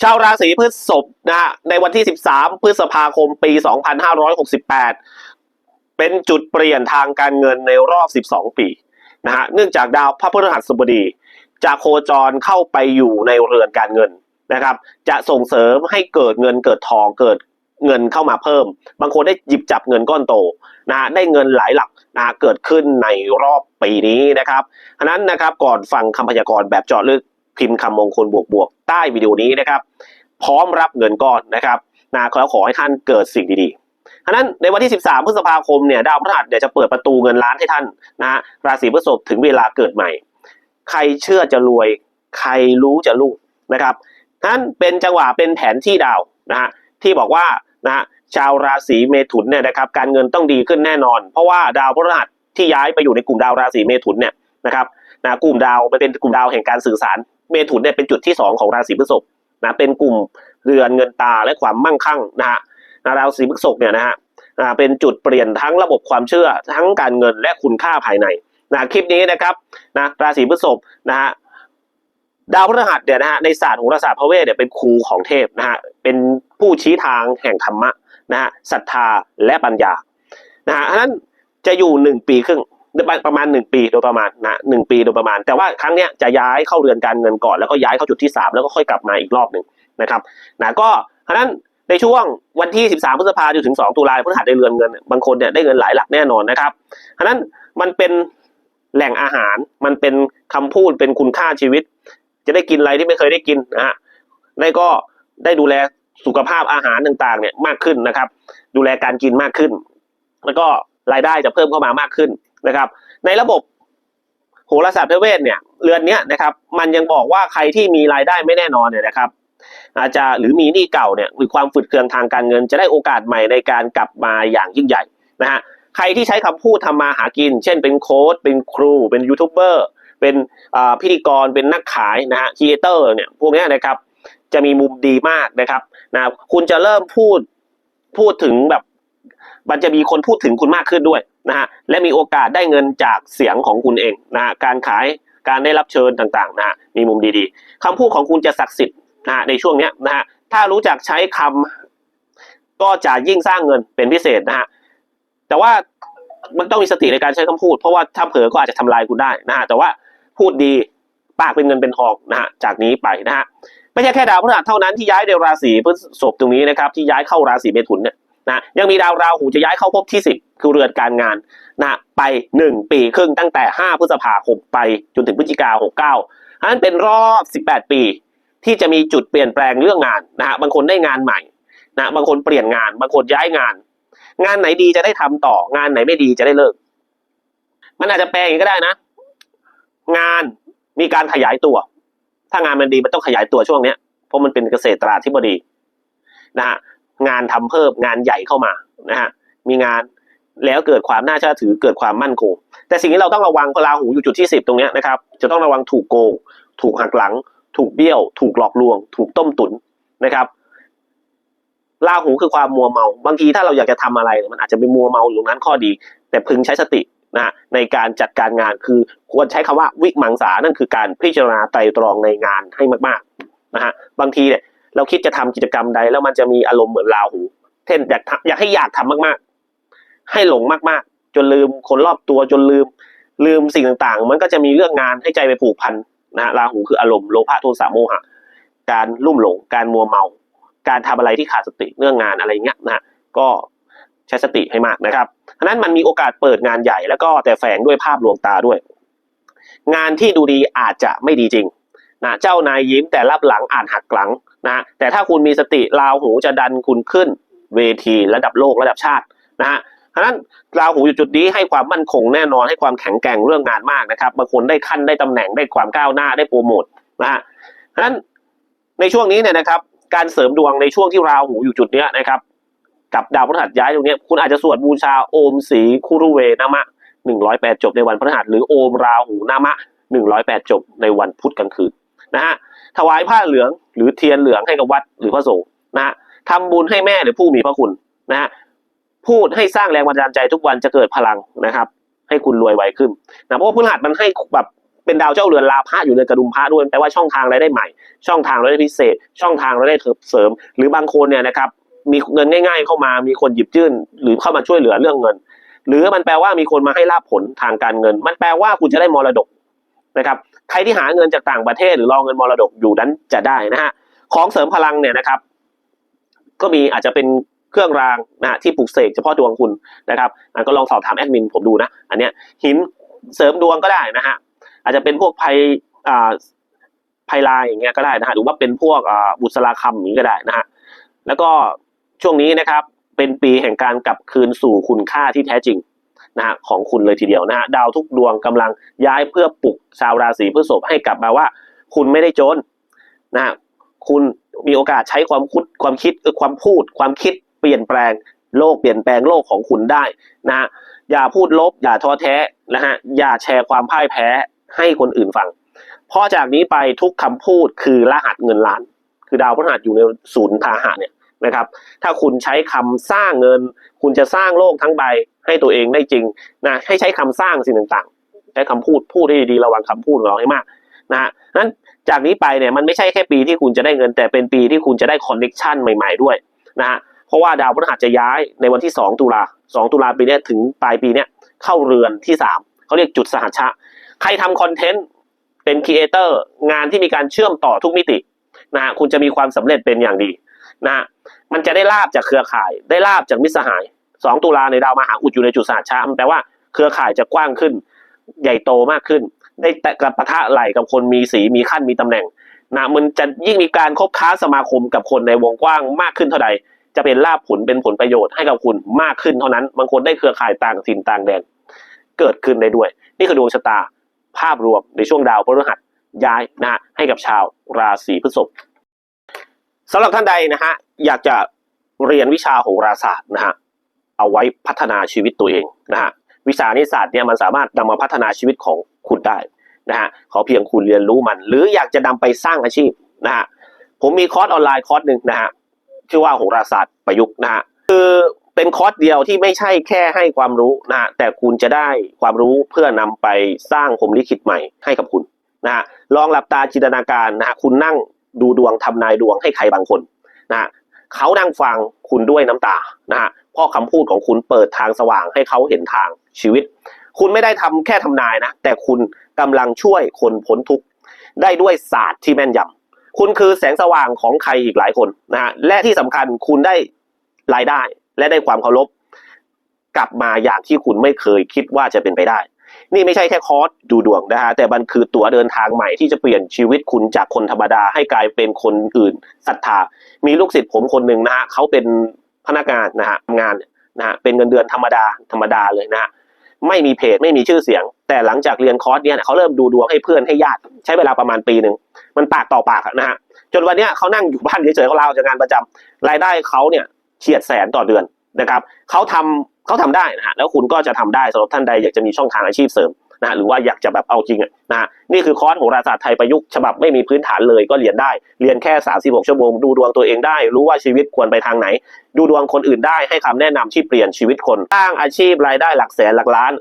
ชาวราศีพฤษภนะฮะในวันที่ 13 พฤษภาคมปี 2568 เป็นจุดเปลี่ยนทางการเงินในรอบ 12 ปีนะฮะเนื่องจากดาวพระพฤหัสบดีจะโคจรเข้าไปอยู่ในเรือนการเงินนะครับ จะส่งเสริมให้เกิดเงินเกิดทองเกิดเงินเข้ามาเพิ่ม บางคนได้หยิบจับเงินก้อนโตนะฮะได้เงินหลายหลักนะฮะเกิดขึ้นในรอบปีนี้นะครับฉะนั้นนะครับก่อนฟังคำพยากรณ์แบบเจาะลึก พิมพ์คำมงคลบวกๆใต้วิดีโอนี้นะครับ พร้อมรับเงินก้อนนะครับนะขอขอให้ท่านเกิดสิ่งดีๆฉะนั้นในวันที่ 13 พฤษภาคมเนี่ยดาวพฤหัสเนี่ยจะเปิดประตูเงินล้านให้ท่านนะฮะราศีพฤษภถึงเวลาเกิดใหม่ ใครเชื่อจะรวย ใครรู้จะรุ่งนะครับนั้นเป็นจังหวะเป็นแผนที่ดาวนะฮะที่บอกว่านะฮะชาวราศีเมถุนเนี่ยนะครับการเงินต้องดีขึ้นแน่นอน เพราะว่าดาวพฤหัสที่ย้ายไปอยู่ในกลุ่มดาวราศีเมถุนเนี่ยนะครับนะกลุ่มดาวมันเป็นกลุ่มดาวแห่งการสื่อสาร เมถุนเนี่ยเป็นจุดที่สองของราศีพฤษภนะเป็นกลุ่มเรือนเงินตาและความมั่งคั่งนะฮะราศีพฤษภเนี่ยนะฮะเป็นจุดเปลี่ยนทั้งระบบความเชื่อทั้งการเงินและคุณค่าภายในนะคลิปนี้นะครับนะราศีพฤษภนะฮะดาวพฤหัสเนี่ยนะฮะในศาสตร์โหราศาสตร์พระเวทเนี่ยเป็นครูของเทพนะฮะเป็นผู้ชี้ทางแห่งธรรมะนะฮะศรัทธาและปัญญานะฮะฉะนั้นจะอยู่หนึ่งปีครึ่ง ประมาณหนึ่งปีโดยประมาณนะหนึ่งปีโดยประมาณ แต่ว่าครั้งเนี้ยจะย้ายเข้าเรือนการเงินก่อนแล้วก็ย้ายเข้าจุดที่สามแล้วก็ค่อยกลับมาอีกรอบหนึ่งนะครับนะก็ฉะนั้นในช่วงวันที่ 13 พฤษภาคมจนถึง 2 ตุลาพฤหัสได้เรือนเงิน บางคนเนี่ยได้เงินหลายหลักแน่นอนนะครับฉะนั้นมันเป็นแหล่งอาหารมันเป็นคำพูดเป็นคุณค่าชีวิต จะได้กินอะไรที่ไม่เคยได้กินนะฮะแล้ก็ได้ดูแลสุขภาพอาหารต่างๆเนี่ยมากขึ้นนะครับ ดูแลการกินมากขึ้น แล้วก็รายได้จะเพิ่มเข้ามามากขึ้น นะครับ ในระบบโหราศาสตร์เวทเนี่ยเรือนเนี้ยนะครับ มันยังบอกว่าใครที่มีรายได้ไม่แน่นอนเนี่ยนะครับ อาจจะหรือมีหนี้เก่าเนี่ยหรือความฝืดเคืองทางการเงิน จะได้โอกาสใหม่ในการกลับมาอย่างยิ่งใหญ่นะฮะใครที่ใช้คำพูดทำมาหากิน เช่นเป็นโค้ชเป็นครู เป็นยูทูบเบอร์เป็นพิธีกรเป็นนักขายนะฮะครีเอเตอร์เนี่ยพวกนี้นะครับจะมีมุมดีมากนะครับนะคุณจะเริ่มพูดพูดถึงแบบ มันจะมีคนพูดถึงคุณมากขึ้นด้วย นะฮะและมีโอกาสได้เงินจากเสียงของคุณเองนะฮะการขายการได้รับเชิญต่างๆนะฮะมีมุมดีๆคำพูดของคุณจะศักดิ์สิทธิ์นะฮะในช่วงเนี้ยนะฮะถ้ารู้จักใช้คำก็จะยิ่งสร้างเงินเป็นพิเศษนะฮะแต่ว่ามันต้องมีสติในการใช้คำพูด เพราะว่าถ้าเผลอก็อาจจะทำลายคุณได้นะฮะแต่ว่าพูดดีปากเป็นเงินเป็นทองนะฮะจากนี้ไปนะฮะไม่ใช่แค่ดาวพฤหัสเท่านั้นที่ย้ายในราศีพฤษภตรงนี้นะครับที่ย้ายเข้าราศีเมถุนเนี่ย นะยังมีดาวราหูจะย้ายเข้าภพที่สิบคือเรือนการงานนะไปหนึ่งปีครึ่งตั้งแต่ห้าพฤษภาคมไปจนถึงพฤศจิกาหกเก้าอันนั้นเป็นรอบสิบแปดปี ที่จะมีจุดเปลี่ยนแปลงเรื่องงานนะฮะบางคนได้งานใหม่นะบางคนเปลี่ยนงาน บางคนย้ายงาน งานไหนดีจะได้ทำต่องานไหนไม่ดีจะได้เลิก มันอาจจะแปลงอย่างก็ได้นะ งานมีการขยายตัว ถ้างานมันดีมันต้องขยายตัวช่วงเนี้ยเพราะมันเป็นเกษตราธิบดีนะฮะ งานทำเพิ่มงานใหญ่เข้ามานะฮะมีงานแล้วเกิดความน่าเชื่อถือเกิดความมั่นคง แต่สิ่งที่เราต้องระวังพอราหูอยู่จุดที่สิบตรงนี้นะครับ จะต้องระวังถูกโกง ถูกหักหลัง ถูกเบี้ยว ถูกหลอกลวง ถูกต้มตุ๋นนะครับราหูคือความมัวเมา บางทีถ้าเราอยากจะทำอะไร มันอาจจะเป็นมัวเมาอยู่ตรงนั้นข้อดี แต่พึงใช้สตินะในการจัดการงานคือควรใช้คำว่าวิมังสานั่นคือการพิจารณาไตรตรองในงานให้มากๆนะฮะบางทีเนี่ย เราคิดจะทำกิจกรรมใด แล้วมันจะมีอารมณ์เหมือนราหูเช่นอยากทำอยากให้อยากทำมากๆ ให้หลงมากๆ จนลืมคนรอบตัวจนลืม ลืมสิ่งต่างๆ มันก็จะมีเรื่องงานให้ใจไปผูกพันนะฮะราหูคืออารมณ์โลภะโทสะโมหะ การลุ่มหลง การมัวเมา การทำอะไรที่ขาดสติเรื่องงานอะไรเงี้ยนะฮะก็ใช้สติให้มากนะครับฉะนั้นมันมีโอกาสเปิดงานใหญ่แล้วก็แต่แฝงด้วยภาพลวงตาด้วย งานที่ดูดีอาจจะไม่ดีจริงนะเจ้านายยิ้มแต่รับหลังอ่านหักหลัง นะแต่ถ้าคุณมีสติราหูจะดันคุณขึ้นเวทีระดับโลกระดับชาตินะฮะฉะนั้นราหูอยู่จุดนี้ให้ความมั่นคงแน่นอนให้ความแข็งแกร่งเรื่องงานมากนะครับบางคนได้ขั้นได้ตำแหน่งได้ความก้าวหน้าได้โปรโมทนะฮะฉะนั้นในช่วงนี้เนี่ยนะครับ การเสริมดวงในช่วงที่ราหูอยู่จุดเนี้ยนะครับ กับดาวพฤหัสย้ายตรงเนี้ยคุณอาจจะสวดบูชาโอมสีคุรุเวนามะหนึ่งร้อยแปดจบในวันพฤหัสหรือโอมราหูนามะหนึ่งร้อยแปดจบในวันพุธกลางคืน นะฮะถวายผ้าเหลืองหรือเทียนเหลืองให้กับวัดหรือพระสงฆ์นะฮะทำบุญให้แม่หรือผู้มีพระคุณนะฮะพูดให้สร้างแรงบันดาลใจทุกวันจะเกิดพลังนะครับ ให้คุณรวยไวขึ้นนะเพราะว่าพฤหัสมันให้แบบเป็นดาวเจ้าเรือนลาพระอยู่ในกระดุมพระด้วยแปลว่าช่องทางรายได้ใหม่ ช่องทางรายได้พิเศษ ช่องทางรายได้เสริม หรือบางคนเนี่ยนะครับมีเงินง่าย ๆ เข้ามามีคนหยิบยื่น หรือเข้ามาช่วยเหลือเรื่องเงิน หรือมันแปลว่ามีคนมาให้ลาบผลทางการเงิน มันแปลว่าคุณจะได้มรดก นะครับใครที่หาเงินจากต่างประเทศหรือรอเงินมรดกอยู่นั้นจะได้นะฮะของเสริมพลังเนี่ยนะครับ ก็มีอาจจะเป็นเครื่องรางนะฮะที่ปลุกเสกเฉพาะดวงคุณนะครับอะก็ลองสอบถามแอดมินผมดูนะอันเนี้ยหินเสริมดวงก็ได้นะฮะอาจจะเป็นพวกไพอ่าไพลายอย่างเงี้ยก็ได้นะฮะหรือว่าเป็นพวกอ่าบุษราคำอย่างนี้ก็ได้นะฮะแล้วก็ช่วงนี้นะครับเป็นปีแห่งการกลับคืนสู่คุณค่าที่แท้จริง นะฮะของคุณเลยทีเดียวนะฮะดาวทุกดวงกำลังย้ายเพื่อปลุกชาวราศีพฤษภให้กลับมาว่า คุณไม่ได้จนนะฮะคุณมีโอกาสใช้ความคิดความคิดเออความพูด ความคิดเปลี่ยนแปลงโลกเปลี่ยนแปลงโลกของคุณได้นะฮะอย่าพูดลบ อย่าท้อแท้นะฮะอย่าแชร์ความพ่ายแพ้ให้คนอื่นฟังเพราะจากนี้ไปทุกคำพูดคือรหัสเงินล้าน คือดาวพฤหัสอยู่ในศูนย์พาหะเนี่ยนะครับ ถ้าคุณใช้คำสร้างเงิน คุณจะสร้างโลกทั้งใบ ให้ตัวเองได้จริงนะให้ใช้คำสร้างสิ่งต่างๆ ใช้คำพูดพูดให้ดีระวังคำพูดของเราให้มากนะฮะนั้นจากนี้ไปเนี่ยมันไม่ใช่แค่ปีที่คุณจะได้เงิน แต่เป็นปีที่คุณจะได้คอนเน็กชันใหม่ ๆด้วยนะฮะเพราะว่าดาวพฤหัสจะย้ายในวันที่ 2 ตุลา2ตุลาปีนี้ถึงปลายปีเนี้ยเข้าเรือนที่ 3เขาเรียกจุดสหัชชะ ใครทำคอนเทนต์เป็นครีเอเตอร์งานที่มีการเชื่อมต่อทุกมิตินะฮะคุณจะมีความสำเร็จเป็นอย่างดีนะฮะมันจะได้ลาบจากเครือข่าย ได้ลาบจากมิตรสหาย 2 ตุลาในดาวมหาอุดอยู่ในจุดสหัชชะมันแปลว่าเครือข่ายจะกว้างขึ้น ใหญ่โตมากขึ้น ได้แตะกับปะทะไหลกับคนมีสีมีขั้นมีตำแหน่งนะมันจะยิ่งมีการคบค้าสมาคมกับคนในวงกว้างมากขึ้นเท่าใด จะเป็นลาบผลเป็นผลประโยชน์ให้กับคุณมากขึ้นเท่านั้น บางคนได้เครือข่ายต่างถิ่นต่างแดนเกิดขึ้นได้ด้วย นี่คือดวงชะตาภาพรวมในช่วงดาวพฤหัสย้ายนะฮะให้กับชาวราศีพฤษภสำหรับท่านใดนะฮะอยากจะเรียนวิชาโหราศาสตร์นะฮะ เอาไว้พัฒนาชีวิตตัวเองนะฮะวิชานิสศาสตร์เนี่ยมันสามารถนำมาพัฒนาชีวิตของคุณได้นะฮะขอเพียงคุณเรียนรู้มัน หรืออยากจะนำไปสร้างอาชีพนะฮะผมมีคอร์สออนไลน์คอร์สหนึ่งนะฮะชื่อว่าโหราศาสตร์ประยุกต์นะฮะคือเป็นคอร์สเดียวที่ไม่ใช่แค่ให้ความรู้นะฮะแต่คุณจะได้ความรู้เพื่อนำไปสร้างผมลิขิตใหม่ให้กับคุณนะฮะลองหลับตาจินตนาการนะฮะคุณนั่งดูดวงทำนายดวงให้ใครบางคนนะฮะเขานั่งฟังคุณด้วยน้ำตานะฮะ เพราะคำพูดของคุณเปิดทางสว่างให้เขาเห็นทางชีวิต คุณไม่ได้ทำแค่ทำนายนะ แต่คุณกำลังช่วยคนพ้นทุกข์ได้ด้วยศาสตร์ที่แม่นยำคุณคือแสงสว่างของใครอีกหลายคนนะฮะและที่สำคัญคุณได้รายได้ และได้ความเคารพกลับมาอย่างที่คุณไม่เคยคิดว่าจะเป็นไปได้ นี่ไม่ใช่แค่คอร์สดูดวงนะฮะ แต่มันคือตั๋วเดินทางใหม่ที่จะเปลี่ยนชีวิตคุณจากคนธรรมดาให้กลายเป็นคนอื่นศรัทธา มีลูกศิษย์ผมคนหนึ่งนะฮะเขาเป็น พนักงานนะฮะทำงานนะฮะเป็นเงินเดือนธรรมดาธรรมดาเลยนะฮะไม่มีเพจไม่มีชื่อเสียง แต่หลังจากเรียนคอร์สเนี่ยเขาเริ่มดูดวงให้เพื่อนให้ญาติใช้เวลาประมาณปีหนึ่งมันปากต่อปากนะฮะจนวันเนี้ยเขานั่งอยู่บ้านเฉยๆเขาลาออกจากงานประจำรายได้เขาเนี่ยเฉียดแสนต่อเดือนนะครับเขาทำเขาทำได้นะฮะแล้วคุณก็จะทำได้สำหรับท่านใดอยากจะมีช่องทางอาชีพเสริม นะหรือว่าอยากจะแบบเอาจริงอะนะฮะนี่คือคอร์สโหราศาสตร์ไทยประยุกต์ฉบับไม่มีพื้นฐานเลยก็เรียนได้ เรียนแค่ 36 ชั่วโมง ดูดวงตัวเองได้ รู้ว่าชีวิตควรไปทางไหน ดูดวงคนอื่นได้ให้คำแนะนำที่เปลี่ยนชีวิตคนสร้างอาชีพรายได้หลักแสนหลักล้าน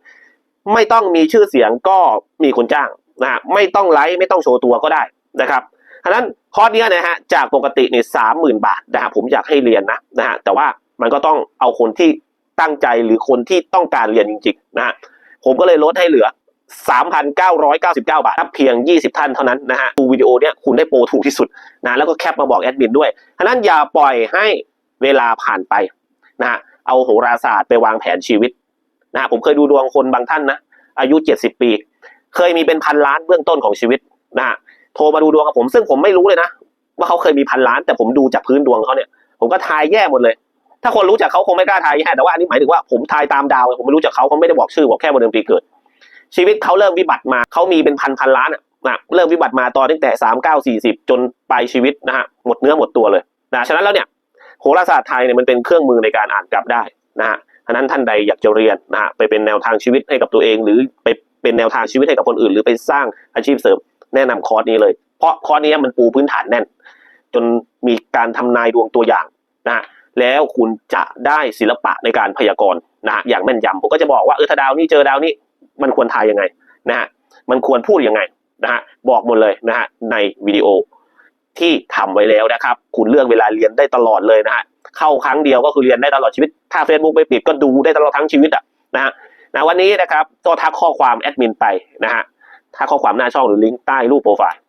ไม่ต้องมีชื่อเสียงก็มีคนจ้างนะฮะไม่ต้องไลฟ์ไม่ต้องโชว์ตัวก็ได้นะครับฉะนั้นคอร์สนี้นะฮะจากปกติเนี่ยสามหมื่นบาทนะฮะผมอยากให้เรียนนะนะฮะแต่ว่ามันก็ต้องเอาคนที่ตั้งใจหรือคนที่ต้องการเรียนจริงๆนะฮะผมก็เลยลดให้เหลือ 3,999 บาทครับเพียง 20 ท่านเท่านั้นนะฮะดูวิดีโอเนี้ยคุณได้โปรถูกที่สุดนะแล้วก็แคปมาบอกแอดมินด้วยฉะนั้นอย่าปล่อยให้เวลาผ่านไปนะฮะเอาโหราศาสตร์ไปวางแผนชีวิตนะฮะผมเคยดูดวงคนบางท่านนะ อายุ 70 ปี เคยมีเป็นพันล้านเบื้องต้นของชีวิตนะฮะโทรมาดูดวงกับผม ซึ่งผมไม่รู้เลยนะ ว่าเขาเคยมีพันล้านแต่ผมดูจากพื้นดวงเขาเนี่ย ผมก็ทายแย่หมดเลย ถ้าคนรู้จักเขาคงไม่กล้าทายแย่แต่ว่าอันนี้หมายถึงว่าผมทายตามดาวผมไม่รู้จักเขาเขาไม่ได้บอกชื่อบอกแค่วันเดือนปีเกิด ชีวิตเขาเริ่มวิบัติมาเขามีเป็นพันพันล้านอะนะเริ่มวิบัติมาตอนตั้งแต่สามเก้าสี่สิบจนปลายชีวิตนะฮะหมดเนื้อหมดตัวเลยนะฉะนั้นแล้วเนี่ยโหราศาสตร์ไทยเนี่ยมันเป็นเครื่องมือในการอ่านกลับได้นะฮะฉะนั้นท่านใดอยากจะเรียนนะฮะไปเป็นแนวทางชีวิตให้กับตัวเอง หรือไปเป็นแนวทางชีวิตให้กับคนอื่น หรือไปสร้างอาชีพเสริมแนะนำคอร์สนี้เลย เพราะคอร์สนี้มันปูพื้นฐานแน่น จนมีการทำนายดวงตัวอย่างนะฮะแล้วคุณจะได้ศิลปะในการพยากรณ์นะฮะอย่างแม่นยำผมก็จะบอกว่าเออถ้าดาวนี้เจอดาวนี้ มันควรทายยังไงนะฮะมันควรพูดยังไงนะฮะบอกหมดเลยนะฮะในวิดีโอที่ทำไว้แล้วนะครับ คุณเลือกเวลาเรียนได้ตลอดเลยนะฮะเข้าครั้งเดียวก็คือเรียนได้ตลอดชีวิต ถ้า Facebook ไม่ปิดก็ดูได้ตลอดทั้งชีวิตอะนะฮะนะวันนี้นะครับก็ทักข้อความแอดมินไปนะฮะถ้าข้อความหน้าช่องหรือลิงก์ใต้รูปโปรไฟล์